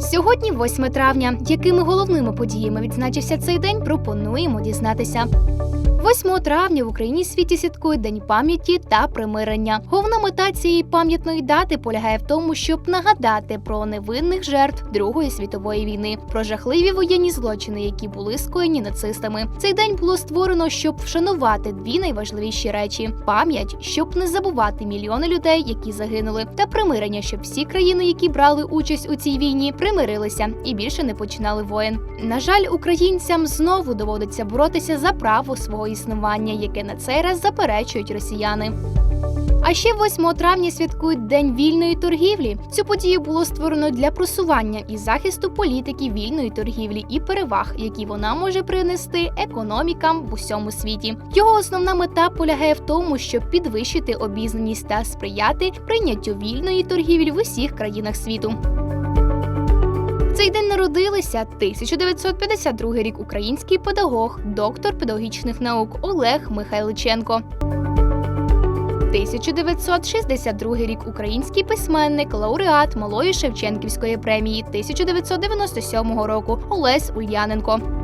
Сьогодні 8 травня. Якими головними подіями відзначився цей день, пропонуємо дізнатися. 8 травня в Україні світі святкують День пам'яті та примирення. Головна мета цієї пам'ятної дати полягає в тому, щоб нагадати про невинних жертв Другої світової війни, про жахливі воєнні злочини, які були скоєні нацистами. Цей день було створено, щоб вшанувати дві найважливіші речі: пам'ять, щоб не забувати мільйони людей, які загинули, та примирення, щоб всі країни, які брали участь у цій війні, примирилися і більше не починали воєн. На жаль, українцям знову доводиться боротися за право свого існування, яке на цей раз заперечують росіяни. А ще 8 травня святкують День вільної торгівлі. Цю подію було створено для просування і захисту політики вільної торгівлі і переваг, які вона може принести економікам в усьому світі. Його основна мета полягає в тому, щоб підвищити обізнаність та сприяти прийняттю вільної торгівлі в усіх країнах світу. Цей день народилися 1952 рік український педагог, доктор педагогічних наук Олег Михайличенко. 1962 рік український письменник, лауреат Малої Шевченківської премії 1997 року Олесь Ульяненко.